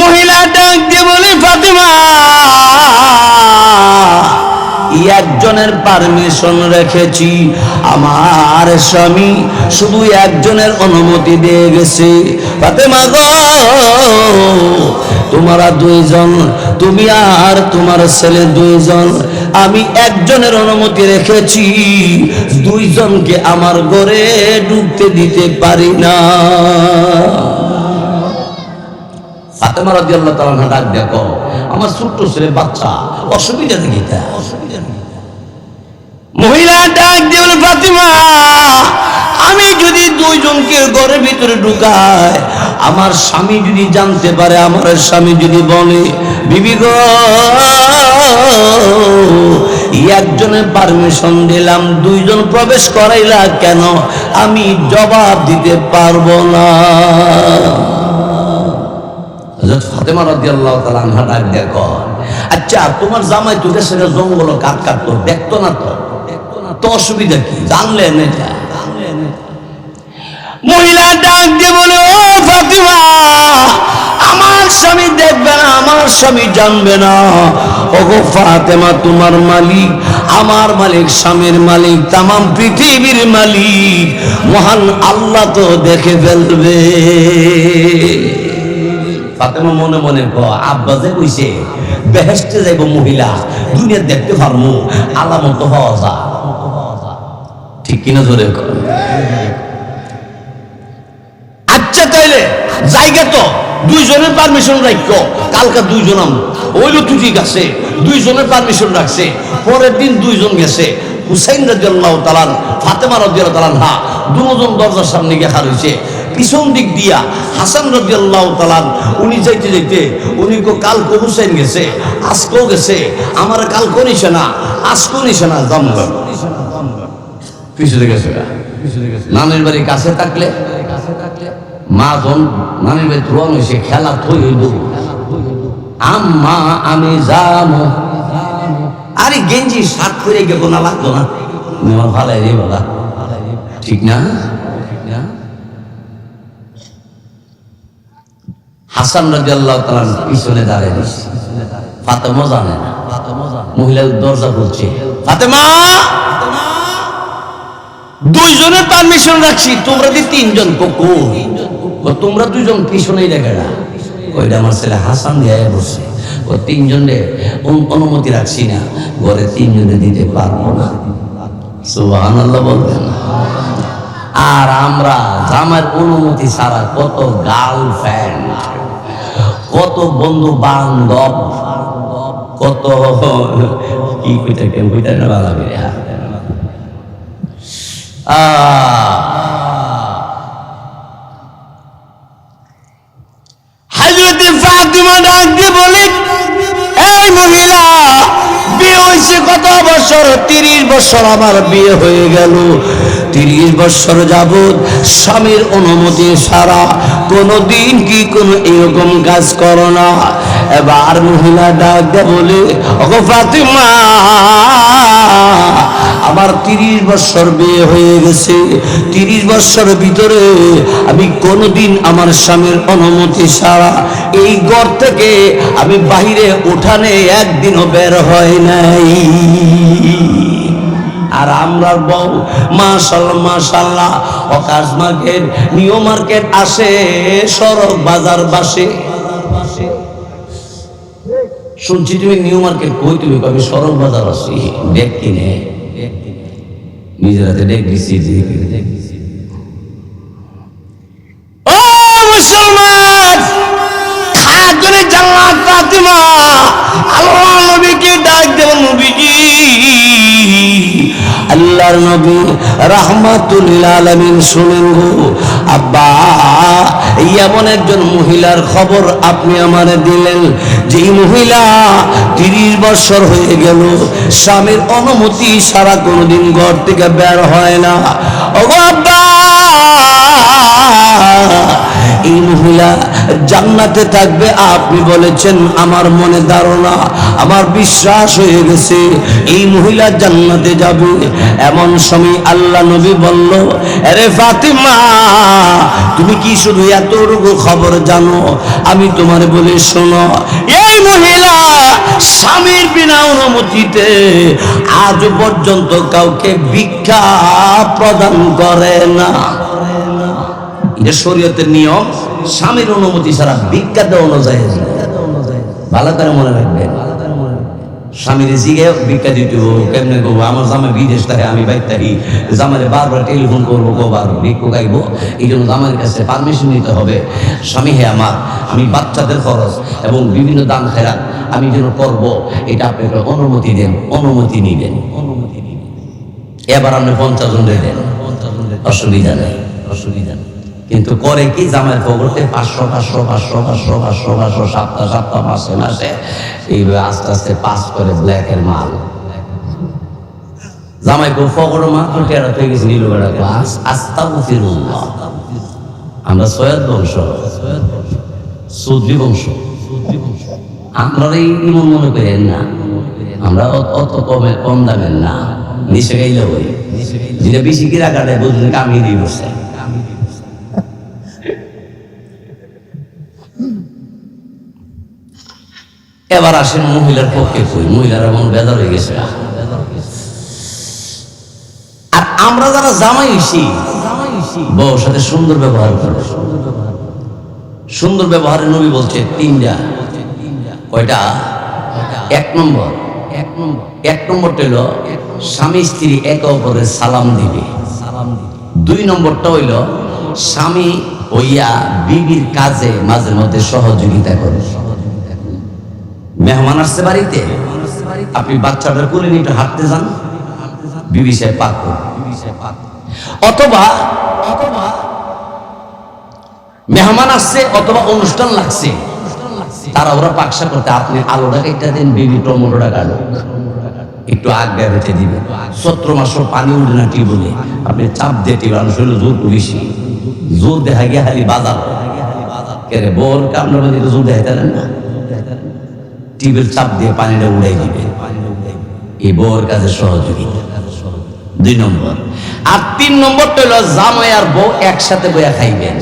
মহিলা ডাক দিয়ে বলে, ফাতেমা একজনের পারমিশন রেখেছি। আমার স্বামী শুধু একজনের অনুমতি দিয়ে গেছে। ফাতেমা গো, তোমরা দুইজন, তুমি আর তোমার ছেলে দুইজন, আমি একজনের অনুমতি রেখেছি। দুইজনকে আমার ঘরে ঢুকতে দিতে পারি না। ফাতেমা রাদিয়াল্লাহু তাআলা ডাক দেখো আমার ছোট্ট ছেলে বাচ্চা, অসুবিধা দেখি তা? অসুবিধা নেই মহিলা ডাক দিয়ে বলে, ফাতিমা, আমি যদি দুইজনকে ঘরের ভিতরে ঢুকায় আমার স্বামী যদি জানতে পারে, আমার স্বামী যদি বলে, বিবি গো একজনের পারমিশন দিলাম, দুইজন প্রবেশ করাইলা কেন? আমি জবাব দিতে পারব না। ফাতেমা রাদিয়াল্লাহু তাআলা আনহা ডাক কয়, আচ্ছা তোমার জামাই তো দেশের জঙ্গল কাট কাটতো দেখতো না তো? তো অসুবিধা কি? জানলেন এটা? মহিলা ডাক দিয়ে বলে ও ফাতিমা আমার স্বামী দেখবে না আমার স্বামী জানবে না। ওগো ফাতেমা তোমার মালিক আমার মালিক স্বামীর মালিক তামাম পৃথিবীর মালিক মহান আল্লাহ তো দেখে ফেলবে। ফাতেমা মনে মনে ক আব্বা যে কইছে বেহেস্টে যাইব মহিলা দুনিয়া দেখতে পারমু, আলামত হওয়া যা। ঠিক কিনা জোরে কর আচ্ছা তাইলে, জায়গা তো, দুইজনের পারমিশন রাখো কালকা দুইজন ওইলো তো ঠিক দুইজনের পারমিশন রাখছে, পরের দিন দুইজন গেছে। হুসাইন রাজিয়াল্লাহ তালান ফাতেমা রাজিয়াল্লাহ তালান হা দুজন দরজার সামনে গিয়ে খার হয়েছে পিছন দিক দিয়া হাসান রাজিয়াল্লাহ তালান উনি যাইতে যাইতে, উনি কো কালকে হুসাইন গেছে আজকেও গেছে, আমার কালকে নিছে না আজকেও নিছে না জমগম পিছনে গেছে নানির বাড়ি কাছে থাকলে, মা জন নানির বাড়ি রং হয়েছে খেলা থই হইব। আম্মা, আমি যাব আরে গেঞ্জি শার্ট পরে গেবো না লাগতো না। আমার ভালাই রে বাবা। ঠিক না? হাসান রাজি আল্লাহ পিছনে দাঁড়িয়ে দিচ্ছে ফাতেমা জানে না। মহিলা দরজা খুলছে। ফাতেমা! দুইজনের পারমিশন রাখছি, তোমরা দি তিনজন তোমরা দুইজন পিছনেই না ওইটা আমার ছেলে হাসান দিয়ে বসে। ও তিনজনে অনু- অনুমতি রাখছি না। ঘরে তিনজনে দিতে পারব না। সুবাহান আল্লাহ বলবেন আর আমরা জামার অনুমতি ছাড়া কত গার্লফ্রেন্ড কত বন্ধু বান্ধব কত কি কইটা কেন কইটা না ভালো বছর, তিরিশ বছর আমার বিয়ে হয়ে গেল। তিরিশ বছর যাবৎ স্বামীর অনুমতি সারা কোনো দিন কি কোনো এরকম কাজ করো না। এবার মহিলা ডাক বলে ও ফাতিমা আমার তিরিশ বছর বিয়ে হয়ে গেছে। তিরিশ বছর ভিতরে আমি কোনোদিন আমার স্বামীর অনুমতি ছাড়া এই ঘর থেকে আমি বাইরে উঠানে একদিনও বের হয় নাই। আর আমরা বউ, মাশাল্লাহ মাশাল্লাহ, অকাশ মার্কেট, নিউ মার্কেট আসে, সড়ক বাজার বাসে। শুনছি তুমি নিউ মার্কেট কই তুমি? কবে সড়ক বাজার আসি ব্যাগ কিনে। নিজের হাতে ডেক দিছি ও মুসলমান! খাজনে জান্নাত ফাতিমা আল্লাহ নবীকে ডাক দেব নবীজি। আল্লাহর নবী রাহমাতুল আলামিন শুনেন গো, আব্বা। এমন একজন মহিলার খবর আপনি আমারে দিলেন। যেই মহিলা তিরিশ বছর হয়ে গেল, স্বামীর অনুমতি সারা কোনোদিন ঘর থেকে বের হয় না। এই মহিলা জান্নাতে থাকবে, আপনি বলেছেন আমার মনে ধারণা, আমার বিশ্বাস হয়ে গেছে, এই মহিলা জান্নাতে যাবে। এমন সময় আল্লাহ নবী বলল, আরে ফাতিমা তুমি কি শুধু এতটুকু খবর জানো? আমি তোমার বলে শোনো, এই মহিলা স্বামীর বিনা অনুমতিতে আজ পর্যন্ত কাউকে ভিক্ষা প্রদান করে না। এটা শরীয়তের নিয়ম, স্বামীর অনুমতি ছাড়া ভিক্ষা দেওয়ানো যায় ভালো করে মনে রাখবেন। স্বামীর জিগে ভিক্ষা দিতে কেমনে করব? আমার জামা বিদেশ থাকে, আমি বাইক থাকি। জামারে বারবার টেলিফোন করব, কবার ভিক্ষু গাইবো এই জন্য জামার কাছে পারমিশন নিতে হবে। স্বামী হে আমার, আমি বাচ্চাদের খরচ এবং বিভিন্ন দান খেরাত আমি যেন করব, এটা আপনাকে অনুমতি দেন, অনুমতি নিবেন। অনুমতি নিবেন এবার আপনি পঞ্চাশ জন দেন। অসুবিধা নেই অসুবিধা নেই। কিন্তু করে কি জামাই পকড়তে পাঁচশো পাঁচশো পাঁচশো পাঁচশো পাঁচশো পাঁচশো সপ্তাহ সপ্তাহ মাসে মাসে এইভাবে আস্তে আস্তে পাস করে ব্ল্যাকের মাল। জামাই টেরা হয়ে গেছে নীল বেড়া আস্তা আমরা সৈয়দ বংশ সৌদ্রি বংশ। আমরা এই মনে করেন না। আমরা অত- কমে কম দামের না। নিচে গাইলে যেটা বেশি কিরা কাটে বুঝলেন কামিয়ে দিয়ে বসে। এবার আসেন মহিলার পক্ষে কই? মহিলারা মন বেদার হয়ে গেছে। আর আমরা যারা জামাই হইছি বউর সাথে সুন্দর ব্যবহার করব। সুন্দর ব্যবহারের নবী বলছে তিনটা। কয়টা? এক নম্বর। এক নম্বর এক নম্বরটা হইল, স্বামী স্ত্রী একে অপরের সালাম দিবে সালাম দিবে। দুই নম্বরটা হইল, স্বামী হইয়া বিবির কাজে মাঝে মধ্যে সহযোগিতা করে। মেহমান আসছে বাড়িতে। আপনি বাচ্চাদের কোলে নিয়ে একটু হাঁটতে যান। বিবি পাক। অথবা অথবা মেহমান আসছে অথবা অনুষ্ঠান লাগছে। তারা ওরা পাকসা করতে আপনি আলোটা কেটে দেন, বিবি টমেটোটা কাটো। একটু আগ বেরোতে দিবেন। সত্র মাস পানি উঠে না টিবলে আপনি চাপ দিয়ে টিবান শরীর জোর বেশি। জোর দেখা গিয়ে হালি বাজার। কেরে বোর কামড় জোর দেখাইতে না। টিবের চাপ দিয়ে পানিটা উড়াই দিবে। এই বউর কাজে সহযোগিতা। দুই নম্বর। আর তিন নম্বরটা হলো জামাই আর বউ একসাথে বইয়া খাইবেন।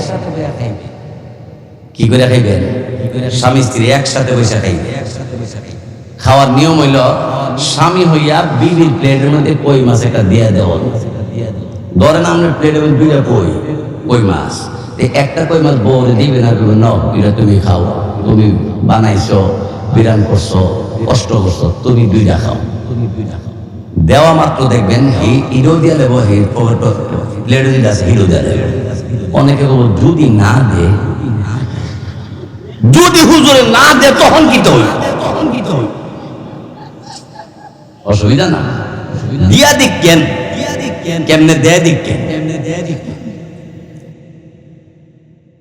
কি করে খাইবেন? স্বামী স্ত্রী একসাথে বসে খাইবে খাওয়ার নিয়ম হইল, স্বামী হইয়া বিবির প্লেটের মধ্যে কই মাছ একটা দিয়ে দেওয়া। ধরেন আপনার প্লেটের মধ্যে দুইটা কই? কই মাছ। একটা কই মাছ বউরে দিবে না ন এটা তুমি খাও, তুমি বানাইছো বিরান করছ, কষ্ট করছ, তুমি দুইটা খাও খাও দেওয়া মাত্র দেখবেন, হি- হিরো দিয়ে দেবো প্লেটে যেটা আছে হিরো দিয়ে দেবো অনেকে বলব, যদি না দে, যদি হুজুরে না দে, তখন কি তো তখন কি তো অসুবিধা না। দিয়া দিক কেন? কেমনে দেয় দিক কেন?